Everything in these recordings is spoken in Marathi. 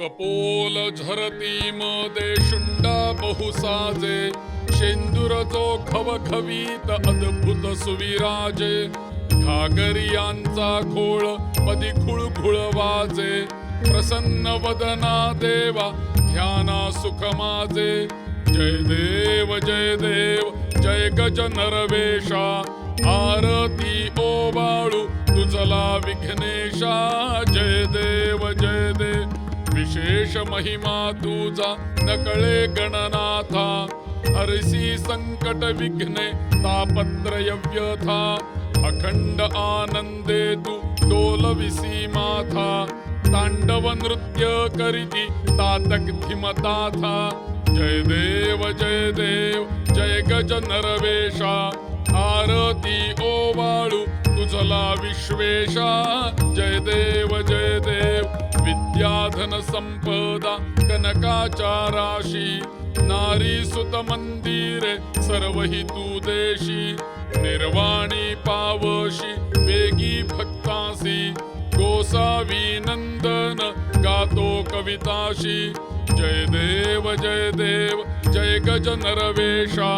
कपोल झरती मध्ये शुंडा बहुसाजे शेंदुर जो खवखवीत अद्भुत सुविराजे घागरियांचा खोळ पदी खुळखुळ वाजे प्रसन्न वदना देवा ध्याना सुख माझे जय देव जय देव जय गज नरवेशा आरती ओवाळू तुझला विघ्नेशा. जय देव. विशेष महिमा तुझा नकळे गणनाथा हरसी संकट विघ्ने तापत्रय व्यथा अखंड आनंदे तू डोलविसी माथा तांडव नृत्य करीती तातक धिमताथा जय देव जय देव जय गज नरवेशा आरती ओवाळू तुझला विश्वेशा जय देव जय विद्याधन संपदा कनकाचाराशी नारी सुत मंदिरे सर्व हि तू देशी निर्वाणी पावशी वेगी भक्तासी गोसावी नंदन गातो कविताशी जय देव जय देव जय गज नरवेशा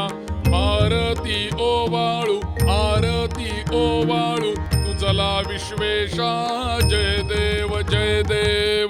आरती ओवाळू आरती ओवाळू विश्वेशा जय देव जय देव।